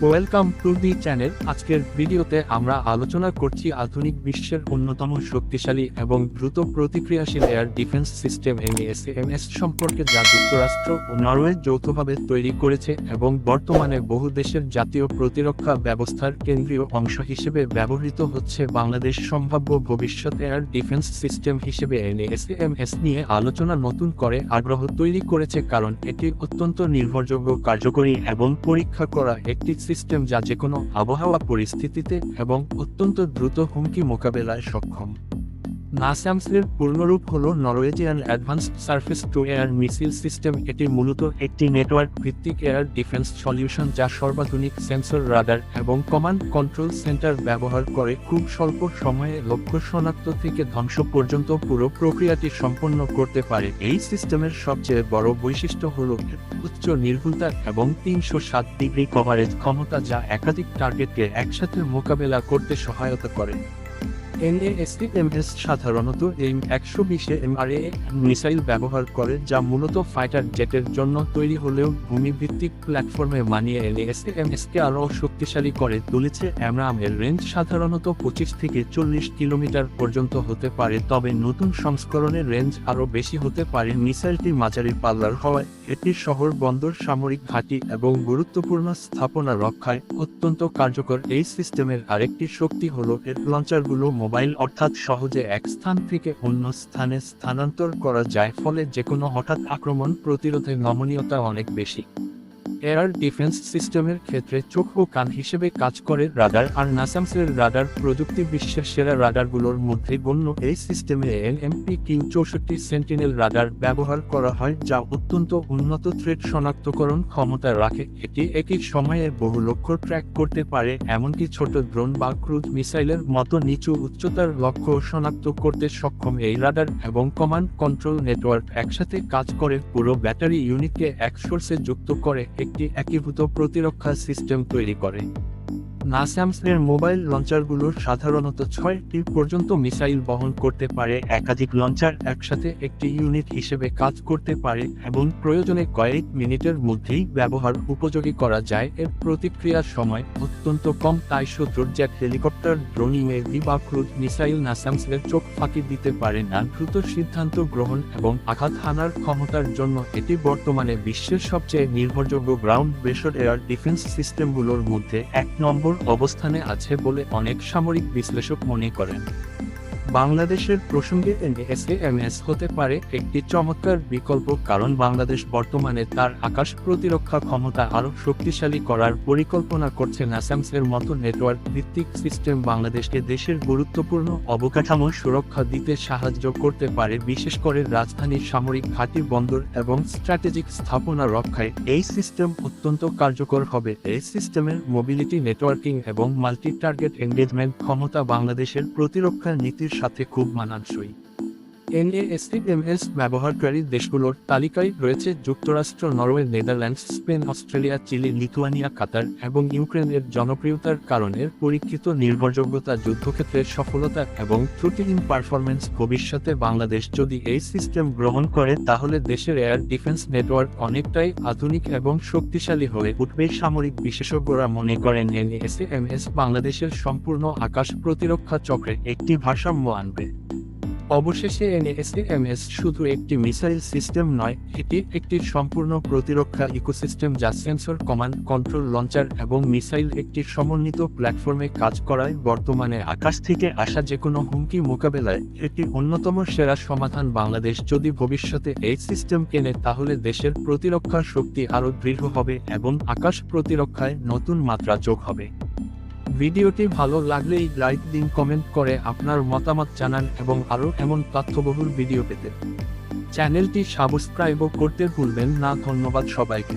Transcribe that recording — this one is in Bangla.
ওয়েলকাম টু দি চ্যানেল আজকের ভিডিওতে আমরা আলোচনা করছি আধুনিক বিশ্বের অন্যতম শক্তিশালী এবং দ্রুত প্রতিক্রিয়াশীল এয়ার ডিফেন্স সিস্টেম এমএস সম্পর্কে যা যুক্তরাষ্ট্র ও নরওয়ে যৌথভাবে তৈরি করেছে এবং বর্তমানে বহু দেশের জাতীয় প্রতিরক্ষা ব্যবস্থার কেন্দ্রীয় অংশ হিসেবে ব্যবহৃত হচ্ছে বাংলাদেশ সম্ভাব্য ভবিষ্যৎ এয়ার ডিফেন্স সিস্টেম হিসেবে এনএসএমএস নিয়ে আলোচনা নতুন করে আগ্রহ তৈরি করেছে কারণ এটি অত্যন্ত নির্ভরযোগ্য, কার্যকরী এবং পরীক্ষা করা একটি সিস্টেম যা যেকোনো আবহাওয়া পরিস্থিতিতে এবং অত্যন্ত দ্রুত হুমকি মোকাবেলায় সক্ষম। নাসামসের পূর্ণরূপ হল Norwegian advanced surface to air missile system, এটি মূলত একটি নেটওয়ার্ক ভিত্তিক এয়ার ডিফেন্স সলিউশন যা সর্বাধুনিক সেন্সর, রাডার এবং কমান্ড কন্ট্রোল সেন্টার ব্যবহার করে খুব স্বল্প সময়ে লক্ষ্য শনাক্ত থেকে ধ্বংস পর্যন্ত পুরো প্রক্রিয়াটি সম্পন্ন করতে পারে। এই সিস্টেমের সবচেয়ে বড় বৈশিষ্ট্য হল উচ্চ নির্ভুলতা এবং তিনশো সাত ডিগ্রি কভারেজ ক্ষমতা যা একাধিক টার্গেটকে একসাথে মোকাবেলা করতে সহায়তা করে। এনএএসটিএমএস সাধারণত এম একশো বিশে এমআরএ মিসাইল ব্যবহার করে, যা মূলত ফাইটার জেটের জন্য তৈরি হলেও ভূমিভিত্তিক প্ল্যাটফর্মে মানিয়ে এনএএসটিএমএসকে আরও শক্তিশালী করে তুলেছে। এমরামের রেঞ্জ সাধারণত পঁচিশ থেকে চল্লিশ কিলোমিটার পর্যন্ত হতে পারে, তবে নতুন সংস্করণের রেঞ্জ আরও বেশি হতে পারে। মিসাইলটি মাঝারি পাল্লার হওয়ায় এটি শহর বন্দর, সামরিক ঘাঁটি এবং গুরুত্বপূর্ণ স্থাপনা রক্ষায় অত্যন্ত কার্যকর। এই সিস্টেমের আরেকটি শক্তি হল এর লঞ্চারগুলো মোবাইল অর্থাৎ সহজে এক স্থান থেকে অন্য স্থানে স্থানান্তর করা যায়, ফলে যে কোনো হঠাৎ আক্রমণ প্রতিরোধের নমনীয়তা অনেক বেশি। এয়ার ডিফেন্স সিস্টেমের ক্ষেত্রে চোখ ও কান হিসেবে কাজ করে রাডার আর নাসামসের রাডার প্রযুক্তি বিশ্বের সেরা রাডারগুলোর মধ্যে গণ্য এই সিস্টেমে এনএমপি কিউ চৌষট্টি সেন্টিনেল রাডার ব্যবহার করা হয় যা অত্যন্ত উন্নত থ্রেড শনাক্তকরণ ক্ষমতা রাখে। এটি একই সময়ে বহু লক্ষ্য ট্র্যাক করতে পারে, এমনকি ছোট ড্রোন বা ক্রুজ মিসাইলের মতো নিচু উচ্চতার লক্ষ্য শনাক্ত করতে সক্ষম এই রাডার এবং কমান্ড কন্ট্রোল নেটওয়ার্ক একসাথে কাজ করে। পুরো ব্যাটারি ইউনিটকে এক সোর্সে যুক্ত করে একটি একীভূত প্রতিরক্ষা সিস্টেম তৈরি করে। নাসামসের মোবাইল লঞ্চারগুলো সাধারণত ছয়টি পর্যন্ত মিসাইল বহন করতে পারে। একাধিক লঞ্চার একসাথে একটি ইউনিট হিসেবে কাজ করতে পারে এবং প্রয়োজনে কয়েক মিনিটের মধ্যেই ব্যবহার উপযোগী করা যায়। এর প্রতিক্রিয়ার সময় অত্যন্ত কম, তাই শত্রুর জেট হেলিকপ্টার ড্রোন ইউএভি বা ক্রুজ মিসাইল নাসামসের চোখ ফাঁকি দিতে পারে না। দ্রুত সিদ্ধান্ত গ্রহণ এবং আঘাত হানার ক্ষমতার জন্য এটি বর্তমানে বিশ্বের সবচেয়ে নির্ভরযোগ্য গ্রাউন্ড বেসড এয়ার ডিফেন্স সিস্টেমগুলোর মধ্যে এক নম্বর অবস্থানে আছে বলে অনেক সামরিক বিশ্লেষক মনে করেন। বাংলাদেশের প্রসঙ্গে এনএসএমএস হতে পারে একটি চমৎকার বিকল্প কারণ বাংলাদেশ বর্তমানে তার আকাশ প্রতিরক্ষা ক্ষমতা আরও শক্তিশালী করার পরিকল্পনা করছে নাসামসের মতো নেটওয়ার্ক ভিত্তিক সিস্টেম বাংলাদেশকে দেশের গুরুত্বপূর্ণ অবকাঠামো সুরক্ষা দিতে সাহায্য করতে পারে, বিশেষ করে রাজধানীর সামরিক ঘাঁটি বন্দর এবং স্ট্র্যাটেজিক স্থাপনা রক্ষায়। এই সিস্টেম অত্যন্ত কার্যকর হবে। এই সিস্টেমের মোবিলিটি নেটওয়ার্কিং এবং মাল্টি টার্গেট এঙ্গেজমেন্ট ক্ষমতা বাংলাদেশের প্রতিরক্ষা নীতির সাথে খুব মানানসই। এনএএসটিএমএস ব্যবহারকারী দেশগুলোর তালিকায় রয়েছে যুক্তরাষ্ট্র, Norway, Netherlands, Spain, Australia, Chile, Lithuania, Qatar এবং ইউক্রেনের জনপ্রিয়তার কারণে পরীক্ষিত নির্ভরযোগ্যতা যুদ্ধক্ষেত্রের সফলতা এবং ত্রুটিহীন পারফরমেন্স ভবিষ্যতে বাংলাদেশ যদি এই সিস্টেম গ্রহণ করে, তাহলে দেশের এয়ার ডিফেন্স নেটওয়ার্ক অনেকটাই আধুনিক এবং শক্তিশালী হয়ে উঠবে, সামরিক বিশেষজ্ঞরা মনে করেন। এনএসএমএস বাংলাদেশের সম্পূর্ণ আকাশ প্রতিরক্ষা চক্রে একটি ভারসাম্য আনবে। অবশেষে এনএসএমএস শুধু একটি মিসাইল সিস্টেম নয়, এটি একটি সম্পূর্ণ প্রতিরক্ষা ইকোসিস্টেম যা সেন্সর, কমান্ড, কন্ট্রোল, লঞ্চার এবং মিসাইল একটি সমন্বিত প্ল্যাটফর্মে কাজ করায়। বর্তমানে আকাশ থেকে আসা যে কোনো হুমকি মোকাবেলায় এটি অন্যতম সেরা সমাধান বাংলাদেশ। যদি ভবিষ্যতে এই সিস্টেম কেনে, তাহলে দেশের প্রতিরক্ষা শক্তি আরও দৃঢ় হবে এবং আকাশ প্রতিরক্ষায় নতুন মাত্রা যোগ হবে। ভিডিওটি ভালো লাগলেই লাইক দিন, কমেন্ট করে আপনার মতামত জানান এবং আরও এমন তথ্যবহুল ভিডিও পেতে। চ্যানেলটি সাবস্ক্রাইবও করতে ভুলবেন না, ধন্যবাদ সবাইকে।